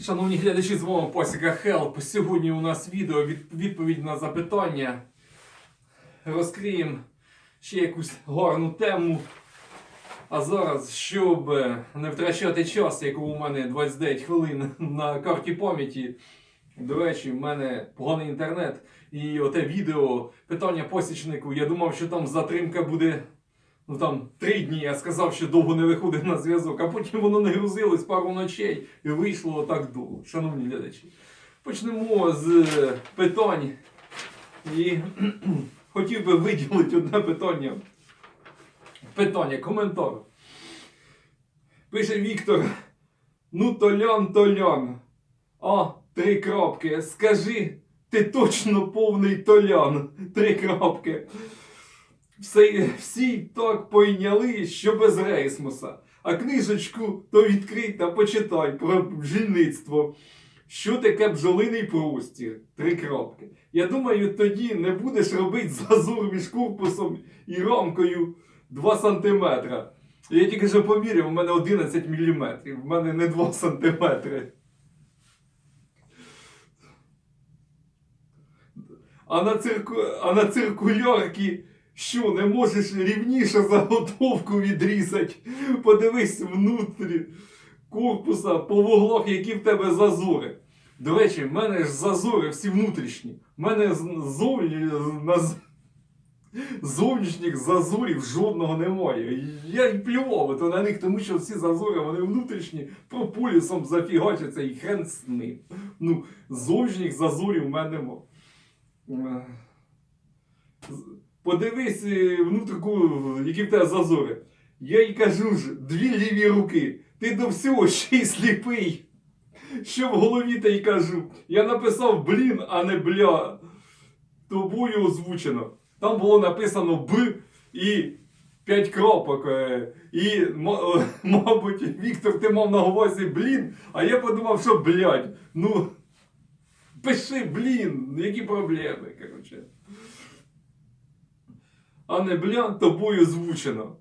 Шановні глядачі, з вами Посіка Хелп. Сьогодні у нас відео від, відповідь на запитання. Розкриємо ще якусь гарну тему. А зараз, щоб е, не втрачати час, якого у мене 29 хвилин на карті пам'яті. До речі, в мене поганий інтернет. І оте відео питання посічнику. Я думав, що там затримка буде ну там три дні. Я сказав, що довго не виходить на зв'язок, а потім воно не грузилось пару ночей і вийшло отак довго. Шановні глядачі. Почнемо з е, питань. І хотів би виділити одне питання. Питання, коментар. Пише Віктор. Ну, толян, толян. А, три крапки. Скажи, ти точно повний толян. Три крапки. Все, всі так пойняли, що без рейсмуса. А книжечку то відкрий та почитай про бджільництво. Що таке бджолиний простір? Три крапки. Я думаю, тоді не будеш робити зазур між корпусом і рамкою 2 см. Я тільки що поміряв, у мене 11 мм. В мене не 2 см. А на, цирку... а на циркулярці що, не можеш рівніше заготовку відрізати? Подивись внутрі корпуса по вуглах, які в тебе зазори. До речі, в мене ж зазори всі внутрішні. В мене зовні зовнішніх зазорів жодного немає. Я й плював то на них, тому що всі зазори вони внутрішні прополісом зафігачаться і хрен з ним. Ну, зовнішніх зазорів в мене нема. Подивись е, внутріку, які в тебе зазори. Я й кажу ж, дві ліві руки. Ти до всього ще й сліпий. Що в голові та й кажу. Я написав блін, а не бля. Тобою озвучено. Там було написано Б і п'ять крапок. е, І, е, мабуть, Віктор, ти мав на увазі блін, а я подумав, що блядь. Ну, пиши блін, які проблеми, коротше. А не блян, тобою озвучено.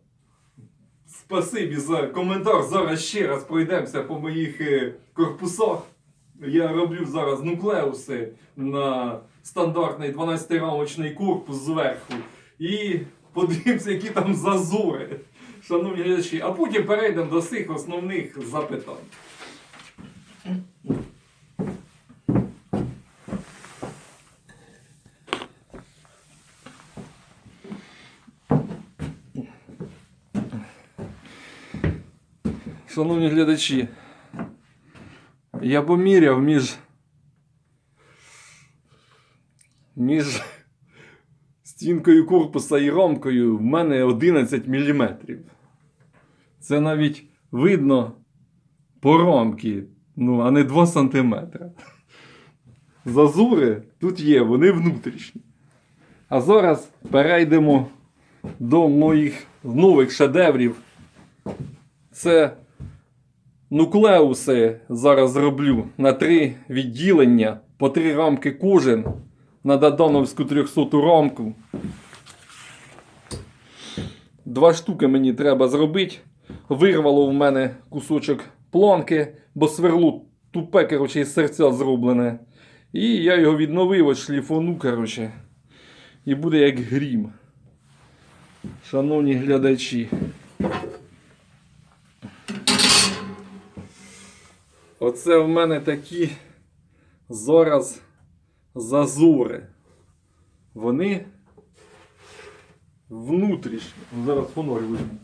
Спасибі за коментар. Зараз ще раз пройдемося по моїх е, корпусах. Я роблю зараз нуклеуси на стандартний 12-рамочний корпус зверху. І подивимося, які там зазори, шановні глядачі. А потім перейдемо до цих основних запитань. Шановні глядачі, я поміряв між. Між стінкою корпуса і рамкою в мене 11 мм. Це навіть видно по рамки, ну, а не 2 см. Зазури тут є, вони внутрішні. А зараз перейдемо до моїх нових шедеврів. Це нуклеуси зараз зроблю на три відділення, по три рамки кожен на Дадоновську 300 рамку. Два штуки мені треба зробити. Вирвало в мене кусочок планки, бо сверло тупе, коротше, із серця зроблене. І я його відновив, от шліфону, коротше. І буде як грім. Шановні глядачі. Оце в мене такі зараз зазори. Вони внутрішні. Зараз фонарь візьму.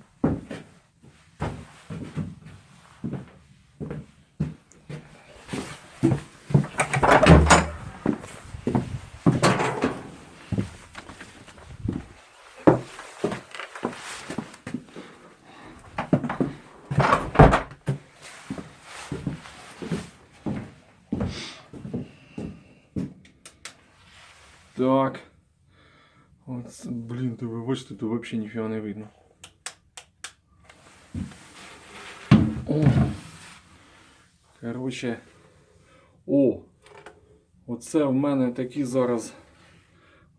Так. От, блін, ти тут взагалі ніфіга не видно. О. Короче. О! Оце в мене такі зараз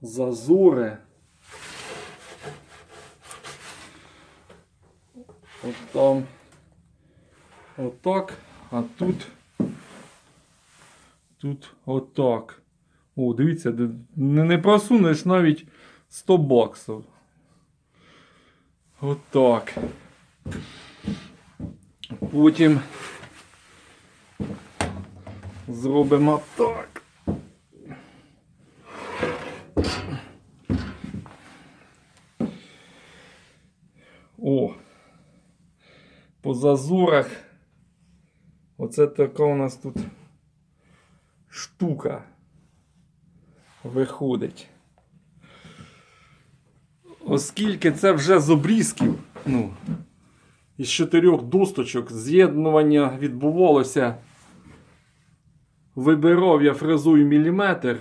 зазори. От там. Отак. А тут. Тут отак. О, дивіться, не просунеш навіть 100 баксів. Отак. Потім зробимо так. О. По зазорах. Оце така у нас тут штука виходить. Оскільки це вже з обрізків, ну, із чотирьох досточок з'єднування відбувалося. Вибирав я фрезою міліметр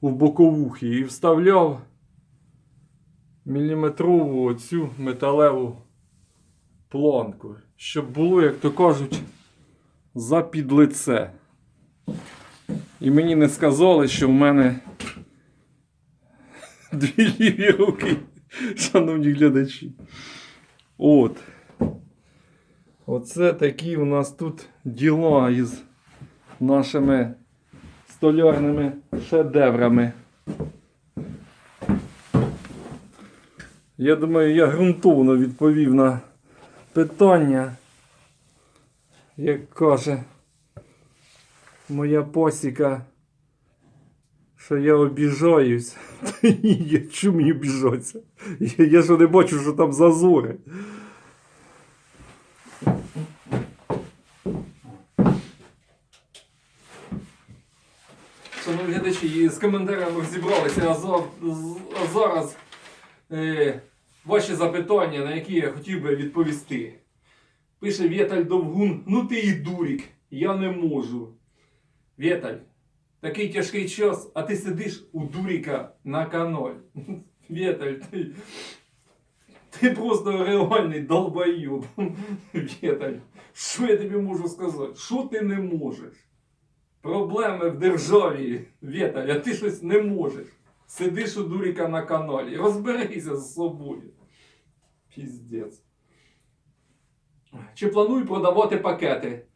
у боковухи і вставляв міліметрову оцю металеву планку, щоб було, як то кажуть, за під лице. І мені не сказали, що в мене дві ліві руки, шановні глядачі. От. Оце такі у нас тут діла із нашими столярними шедеврами. Я думаю, я ґрунтовно відповів на питання, як каже моя посіка, що я обіжаюсь. Я чому мені обіжатися? Я, я ж не бачу, що там зазори. Шановні глядачі, з коментарями розібралися, а зараз е, ваші запитання, на які я хотів би відповісти. Пише Вєталь Довгун, ну ти і дурік, я не можу. Вєталь, такий тяжкий час, а ти сидиш у дуріка на каналі. Вєталь, ти, ти просто реальний долбоюб. Вєталь, що я тобі можу сказати? Що ти не можеш? Проблеми в державі, Вєталь, а ти щось не можеш. Сидиш у дуріка на каналі. Розберися з собою. Піздець. Чи планую продавати пакети?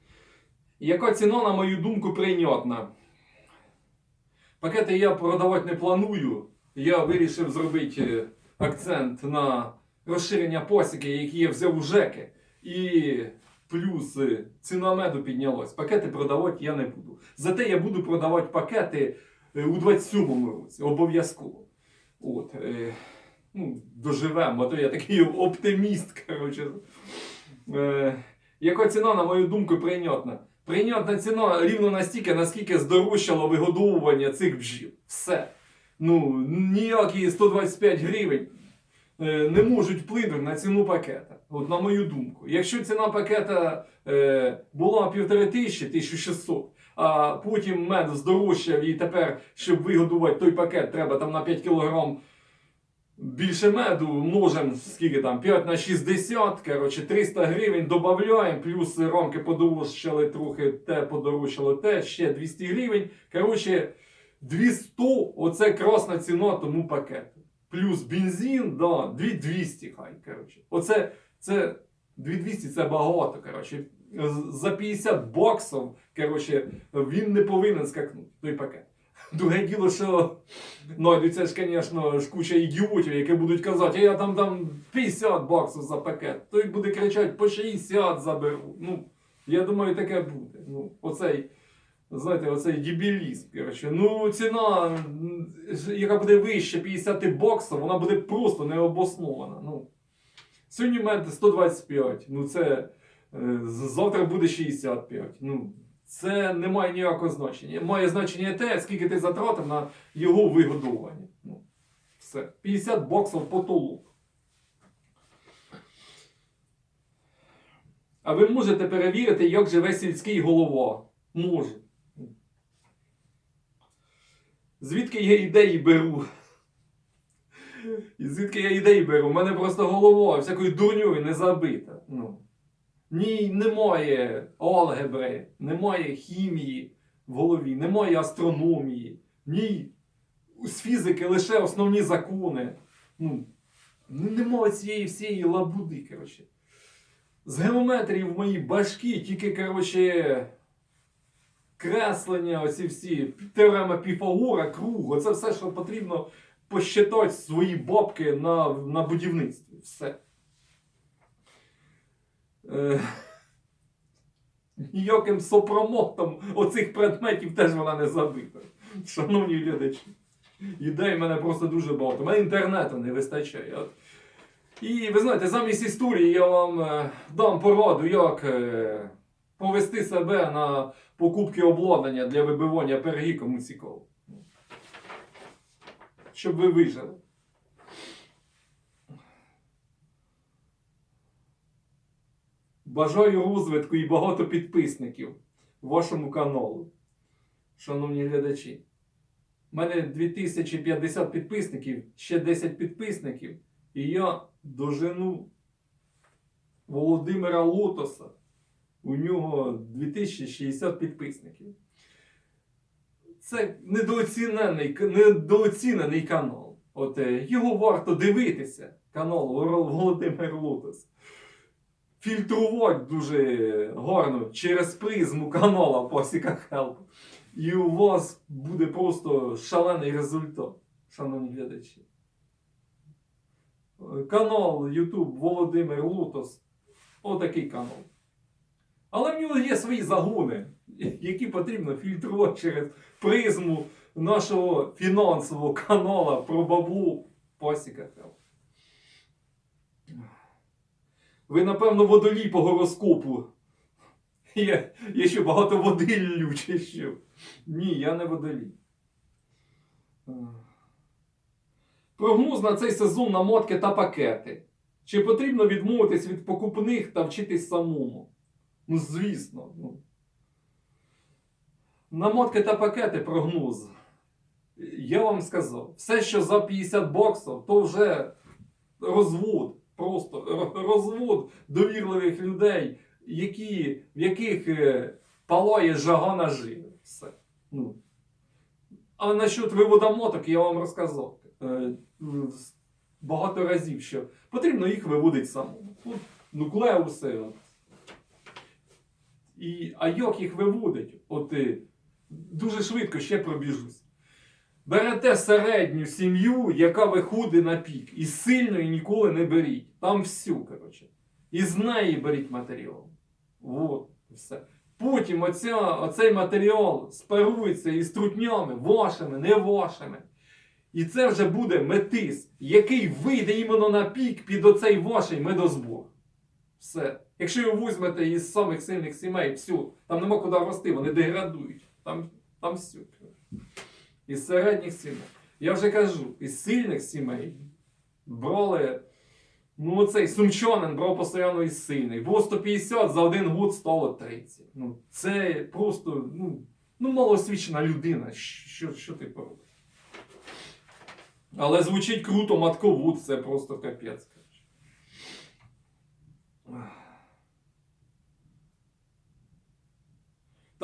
Яка ціна, на мою думку, прийнятна? Пакети я продавати не планую. Я вирішив зробити е, акцент на розширення посіки, які я взяв у ЖЕКи. І плюс е, ціна меду піднялась. Пакети продавати я не буду. Зате я буду продавати пакети е, у 27-му році. Обов'язково. От, ну, доживемо, а то я такий оптиміст, коротше. Яка ціна, на мою думку, прийнятна? Прийнятна ціна рівно настільки, наскільки здорожчало вигодовування цих бджіл. Все. Ну, ніякі 125 гривень е, не можуть вплинути на ціну пакета. От на мою думку. Якщо ціна пакета е, була півтори тисячі, 1600, а потім мед здорожчав і тепер, щоб вигодувати той пакет, треба там на 5 кілограм більше меду, множимо скільки там, 5 на 60, коротше, 300 гривень додаємо, плюс рамки подорожчали трохи, те подорожчало те, ще 200 гривень. Коротше, 200 оце красна ціна тому пакету. Плюс бензин, да, 2200 хай. Коротше. Оце це 2200 це багато. Коротше. За 50 баксів коротше, він не повинен скакнути, той пакет. Друге діло, що знайдуться ж, звісно, ж куча ідіотів, які будуть казати, «А я там дам 50 баксів за пакет. Той буде кричати, по 60 заберу. Ну, я думаю, таке буде. Ну, оцей, знаєте, оцей дебілізм. Коротше. Ну, ціна, яка буде вище 50 баксів, вона буде просто необоснована. Ну, сьогодні мед 125, ну це е, завтра буде 65. Ну, це не має ніякого значення. Має значення те, скільки ти затратив на його вигодовування. Ну, все. 50 баксів потолок. А ви можете перевірити, як живе сільський голова? Може. Звідки я ідеї беру? І звідки я ідеї беру? У мене просто голова всякою дурньою не забита. Ну. Ні, немає алгебри, немає хімії в голові, немає астрономії, ні з фізики лише основні закони. Ну, немає цієї всієї лабуди, коротше. З геометрії в моїй башки тільки, коротше, креслення, оці всі, теорема Піфагора, круг, оце все, що потрібно посчитати свої бабки на, на будівництві. Все. Е, Ніяким сопромотом оцих предметів теж вона не забита. Шановні глядачі. Ідей в мене просто дуже багато. У мене інтернету не вистачає. От. І ви знаєте, замість історії я вам е, дам пораду, як е, повести себе на покупки обладнання для вибивання пироги, кому цікаво. Щоб ви вижили. Бажаю розвитку і багато підписників вашому каналу. Шановні глядачі. У мене 2050 підписників, ще 10 підписників, і я дожену Володимира Лотоса. У нього 2060 підписників. Це недооцінений, недооцінений канал. От, е, його варто дивитися, канал Володимир Лотос. Фільтрувати дуже гарно через призму канала Посіка Хелп. І у вас буде просто шалений результат, шановні глядачі. Канал YouTube Володимир Лутос. Отакий канал. Але в нього є свої загони, які потрібно фільтрувати через призму нашого фінансового канала про баблу Посіка Хелп. Ви, напевно, водолій по гороскопу. Я, я що багато води ллю, чи що? Ні, я не водолій. Е. Прогноз на цей сезон на мотки та пакети. Чи потрібно відмовитись від покупних та вчитись самому? Ну, звісно. Ну. На мотки та пакети прогноз. Я вам сказав, все, що за 50 баксів, то вже розвод. Просто розвод довірливих людей, які, в яких е, палає жага наживи. Все. Ну. А насчет вивода моток я вам розказав е, багато разів, що потрібно їх виводити самому. От нуклеуси. І, а як їх виводить? От, е, дуже швидко ще пробіжусь. Берете середню сім'ю, яка виходить на пік, і сильної ніколи не беріть. Там всю, коротше. І з неї беріть матеріал. От, все. Потім оця, оцей матеріал спарується із трутнями, вашими, не вашими. І це вже буде метис, який вийде іменно на пік під оцей ваш медозбор. Все. Якщо його візьмете із самих сильних сімей, всю, там нема куди рости, вони деградують. Там, там все. Із середніх сімей. Я вже кажу, із сильних сімей брали. Ну, оцей сумчанин брав постійно із сильних. Було 150, за один год стало 30. Ну, це просто, ну, ну малоосвічена людина. Що, що ти поробиш? Але звучить круто, матковуд, це просто капець.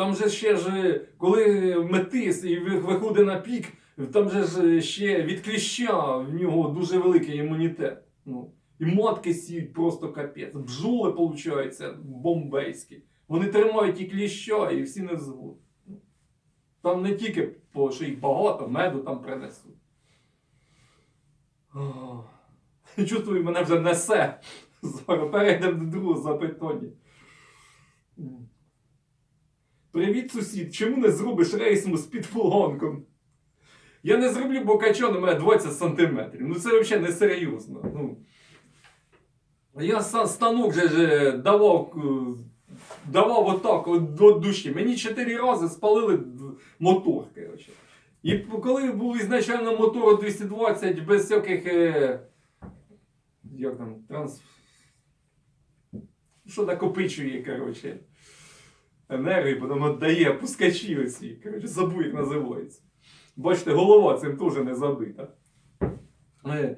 Там же ще ж, коли метис і виходить на пік, там же ж ще від кліща в нього дуже великий імунітет. Ну, і матки сіють просто капець. Бджоли, виходить, бомбейські. Вони тримають і кліща, і всі не звуть. Там не тільки, що їх багато, меду там принесуть. Чувствую, мене вже несе. Зараз перейдемо до другого запитання. Привіт, сусід. Чому не зробиш рейсму з підфугонком? Я не зроблю, бо качан у мене 20 сантиметрів. Ну це взагалі не серйозно. Ну. Я станок же ж давав, е, давав отак от до душі. Мені 4 рази спалили д- мотор. Коротше. І коли був ізначально мотор 220 без всяких. Е, як там, транс. Що накопичує, коротше енергії, потім віддає пускачі оці. Коротше, забув, як називається. Бачите, голова цим теж не забита. Е,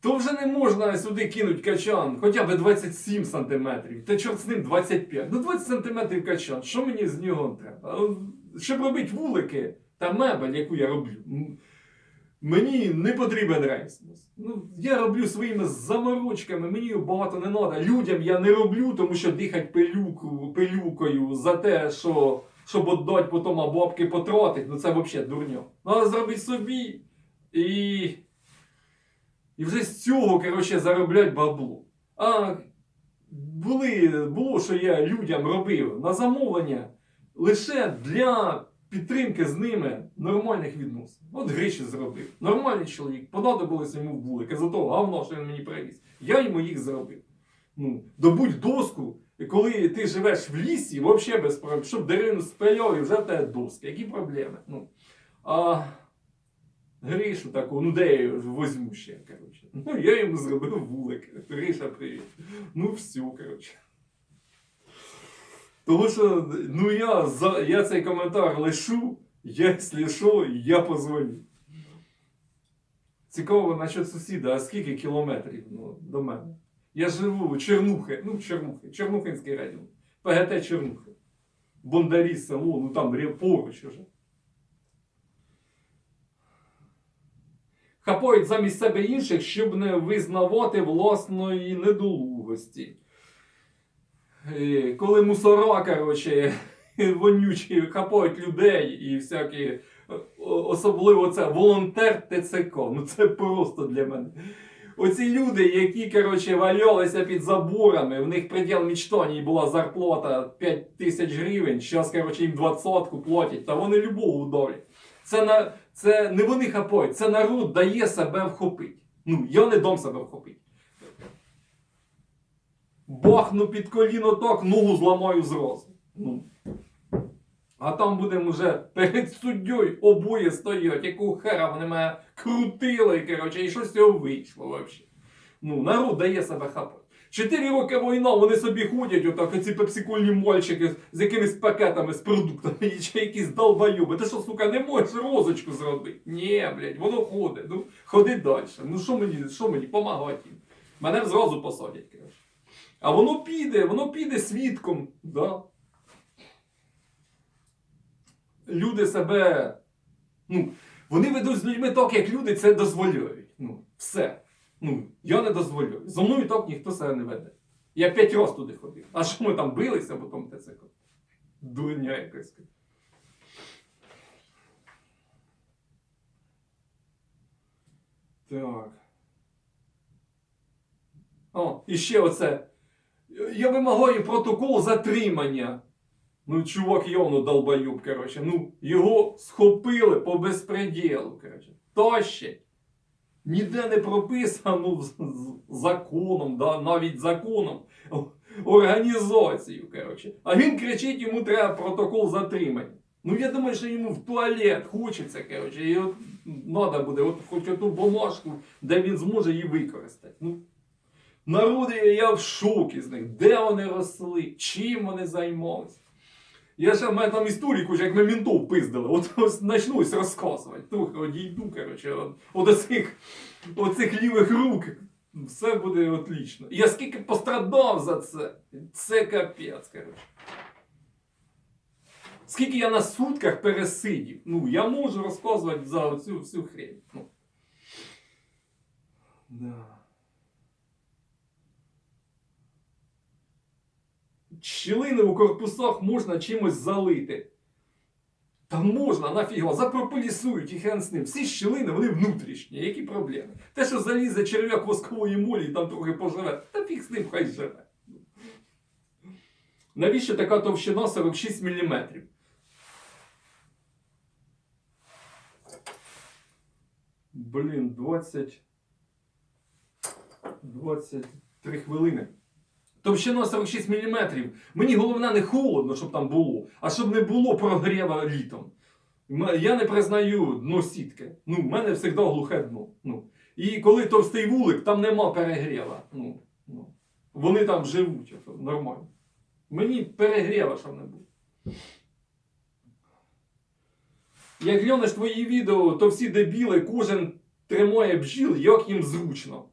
То вже не можна сюди кинути качан, хоча б 27 сантиметрів. Та чорт з ним 25. Ну 20 сантиметрів качан. Що мені з нього треба? Щоб робити вулики та мебель, яку я роблю. Мені не потрібен рейсмус. Ну, я роблю своїми заморочками, мені багато не треба. Людям я не роблю, тому що дихать пилюку, пилюкою за те, що щоб отдать потім а бабки потратить, ну це взагалі дурньо. Треба зробити собі. І, і вже з цього, коротше, зароблять бабло. А були, було, що я людям робив на замовлення лише для підтримки з ними нормальних відносин. От Гриші зробив. Нормальний чоловік, понадобилось йому вулики за того говно, що він мені привіз. Я йому їх зробив. Ну, добудь доску, коли ти живеш в лісі, взагалі без проблем, щоб деревину спиляв і вже в тебе доски. Які проблеми? Ну, а Гришу таку, ну де я його возьму ще, коротше. Ну, я йому зробив вулик. Гриша, привіт. Ну, все, коротше. Тому що, ну я, за, я цей коментар лишу, якщо що, я позвоню. Цікаво насчет сусіда, а скільки кілометрів ну, до мене? Я живу у Чернухи, ну, Чернухи, Чернухинський район, ПГТ Чернухи. Бондарі село, ну там поруч уже. Хапають замість себе інших, щоб не визнавати власної недолугості. Е, Коли мусора, коротше, вонючі хапають людей і всякі, особливо це волонтер ТЦК. Ну це просто для мене. Оці люди, які, коротше, валялися під заборами, в них предел мечтаний була зарплата 5 тисяч гривень, зараз, коротше, їм двадцятку платять, та вони любого удавлять. Це, на, це не вони хапають, це народ дає себе вхопити. Ну, я не дам себе вхопити. Бахну під коліно так, ногу зламаю зразу. Ну. А там будемо вже перед суддєю обоє стоять, яку хера вони мене крутили, коротше, і що з цього вийшло взагалі. Ну, народ дає себе хапати. Чотири роки війна, вони собі ходять, отак, ці пепсикольні мальчики з якимись пакетами з продуктами, чи якісь долбойоби. Ти що, сука, не можеш розочку зробити? Ні, блядь, воно ходить. Ну, ходи далі. Ну що мені, що мені, помагати їм? Мене зразу посадять, коротше. А воно піде, воно піде свідком. Да? Люди себе. Ну, вони ведуть з людьми так, як люди це дозволяють. Ну, все. Ну, я не дозволяю. Зо мною так ніхто себе не веде. Я п'ять разів туди ходив. А що ми там билися потім ТЦК? Дурня якась. Так. О, і ще оце. Я вимагаю протокол затримання. Ну, чувак явно долбоюб, коротше. Ну, його схопили по безпреділу, коротше. Тащать. Ніде не прописано законом, да, навіть законом, організацію, коротше. А він кричить, йому треба протокол затримання. Ну, я думаю, що йому в туалет хочеться, коротше, і от треба буде, от хоч оту бумажку, де він зможе її використати. Ну, Народи, я в шокі з них. Де вони росли, чим вони займалися. Я ще в мене там історію, як ми ментов пиздили. От ось почну ось розказувати. Трохи одійду, коротше, от, от оцих, оцих лівих рук. Все буде отлично. Я скільки пострадав за це. Це капець, коротше. Скільки я на сутках пересидів. Ну, я можу розказувати за цю всю хрень. Ну. Да. Щілини у корпусах можна чимось залити. Та можна, нафіга, запрополісують і хрен з ним. Всі щілини, вони внутрішні. Які проблеми? Те, що залізе черв'як воскової молі і там трохи поживе, та фіг з ним хай живе. Навіщо така товщина 46 мм? Блін, 20. 23 хвилини. Товщина 46 мм. Мені головне не холодно, щоб там було, а щоб не було прогріва літом. Я не признаю дно сітки. Ну, в мене завжди глухе дно. Ну. І коли товстий вулик, там нема перегріва. Ну, ну. Вони там живуть нормально. Мені перегріва, щоб не було. Як глянеш твої відео, то всі дебіли, кожен тримає бджіл, як їм зручно.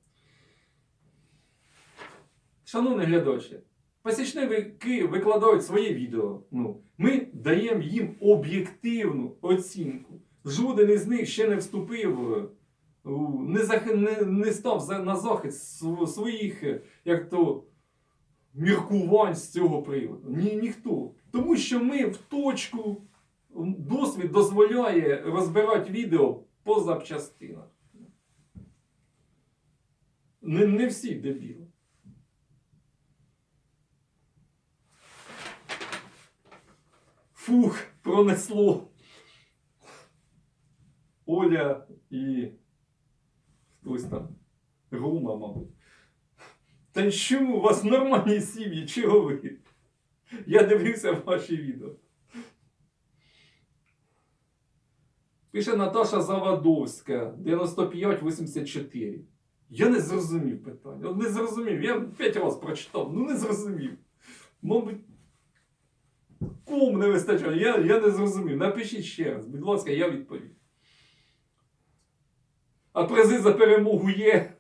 Шановні глядачі, пасічники викладають своє відео. Ну, ми даємо їм об'єктивну оцінку. Жоден із них ще не вступив не, зах... не, не став на захист своїх, е, як то, міркувань з цього приводу. Ні, ніхто. Тому що ми в точку досвід дозволяє розбирати відео по запчастинах. Не, не всі дебіли. Фух, пронесло. Оля і хтось там. Рума, мабуть. Та чому у вас нормальні сім'ї? Чого ви? Я дивився ваші відео. Пише Наташа Завадовська, 9584. Я не зрозумів питання. Не зрозумів. Я п'ять разів прочитав, ну не зрозумів. Мабуть, кум не вистачає. Я, я не зрозумів. Напишіть ще раз, будь ласка, я відповім. А призи за перемогу є.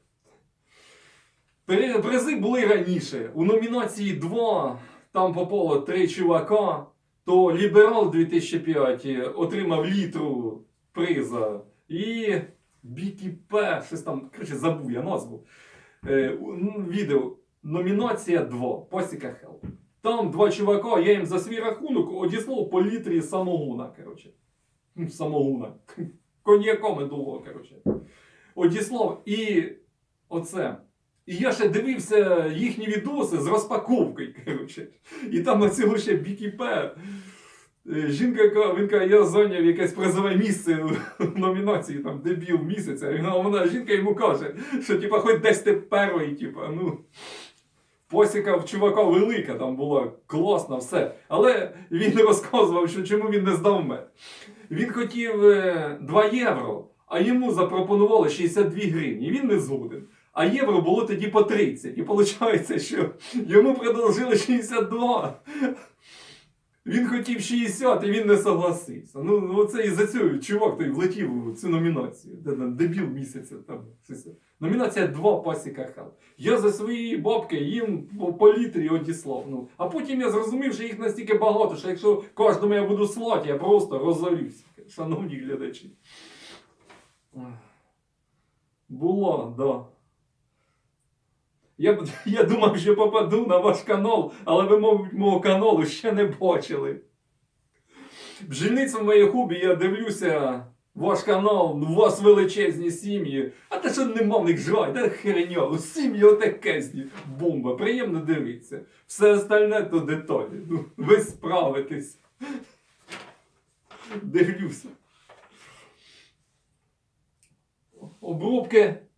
Призи були раніше. У номінації 2 там попало 3 чувака. То Ліберал 2005 отримав літру приза. І BTP, щось там, коротше, забув я назву. Е, відео. Номінація 2. Пасіка Хелп. Там два чувака, я їм за свій рахунок одіслав по літрі самогуна, коротше. Ну, Самогуна. Коньяком і довго, коротше. Одіслав і оце. І я ще дивився їхні відоси з розпаковкою, коротше. І там на цього ще бікіпе. Жінка, яка він каже, я зайняв якесь призове місце в номінації там дебіл місяця. Вона жінка йому каже, що типа хоч десь ти перший, типа, ну. Посіка в чувака велика там була класна, все. Але він розказував, що чому він не здав мед. Він хотів е, 2 євро, а йому запропонували 62 гривні. Він не згоден. А євро було тоді по 30. І виходить, що йому продовжили 62. Він хотів 60, і він не согласився. Ну, ну це і за цього чувак той влетів у цю номінацію. Де там дебіл місяця там. Номінація 2 пасіка хал. Я за свої бабки їм по, літрі одіслав. Ну. А потім я зрозумів, що їх настільки багато, що якщо кожному я буду слати, я просто розорюся. Шановні глядачі. Ах. Було, да. Я, я думав, що попаду на ваш канал, але ви, мабуть, мого каналу ще не бачили. Бджільниця в моє хобі, я дивлюся ваш канал, у вас величезні сім'ї. А те, що нема в них жай, та херня, у сім'ї отакезні. Бомба, приємно дивитися. Все остальне то деталі. Ну, ви справитесь. Дивлюся. Обрубки.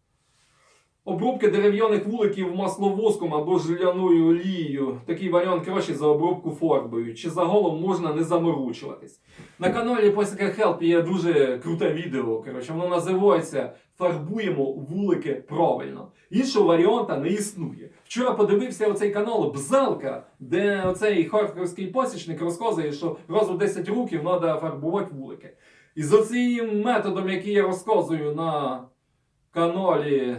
Обробки дерев'яних вуликів масловоском або жиляною олією. Такий варіант краще за обробку фарбою. Чи загалом можна не заморочуватись. На каналі Пасіка Хелп є дуже круте відео. Коротше, воно називається Фарбуємо вулики правильно. Іншого варіанта не існує. Вчора подивився оцей канал Бзалка, де оцей харківський пасічник розказує, що раз у 10 років треба фарбувати вулики. І за цим методом, який я розказую на каналі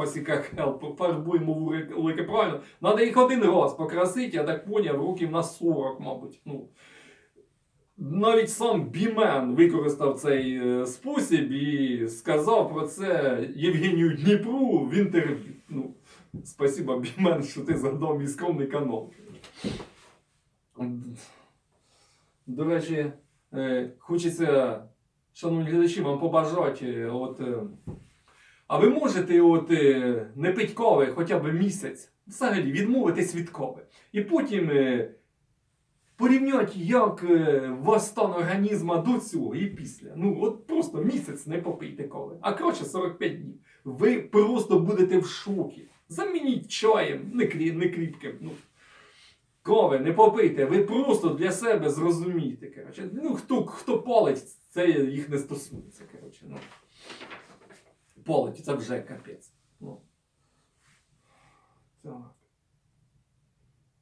Пасіка Хелп, фарбуємо вулики правильно. Надо їх один раз покрасити, я так поняв, років на 40, мабуть. Ну, навіть сам Бімен використав цей е, спосіб і сказав про це Євгенію Дніпру в інтерв'ю. Ну, спасибо, Бімен, що ти згадав мій скромний канал. До речі, е, хочеться, шановні глядачі, вам побажати. е, От, а ви можете от, е, не пить кави хоча б місяць, взагалі відмовитись від кави. І потім е, порівняти, як е, вас стан організму до цього і після. Ну, от просто місяць не попийте кави. А коротше 45 днів. Ви просто будете в шокі. Замініть чаєм, не, крі, не кріпким. Ну, Кави не попийте, ви просто для себе зрозумієте. Ну, хто, хто палить, це їх не стосується. Коротше. Ну. Палить, це вже капець. Ну. Так.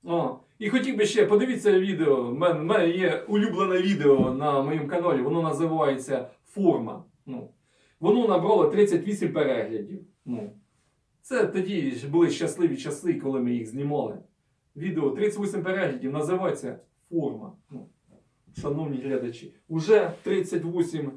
О, і хотів би ще подивіться відео. У мене, мене є улюблене відео на моєму каналі, воно називається Форма. Ну, воно набрало 38 переглядів. Ну, це тоді ж були щасливі часи, коли ми їх знімали. Відео 38 переглядів називається Форма. Ну, шановні глядачі, уже 38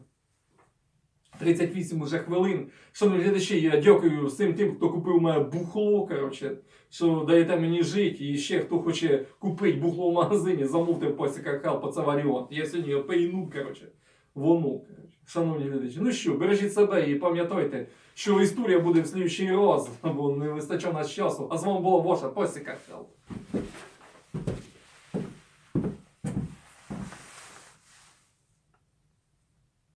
38 уже хвилин. Шановні глядачі, я дякую всім тим, хто купив мене бухло, коротше, що даєте мені жити. І ще хто хоче купити бухло в магазині, замовте в пасіка Халпа, це варіант. Я сьогодні його пейну, коротше, воно, коротше. Шановні глядачі. Ну що, бережіть себе і пам'ятайте, що історія буде в слідчий раз, бо не вистачає нас часу. А з вами була ваша пасіка Халп.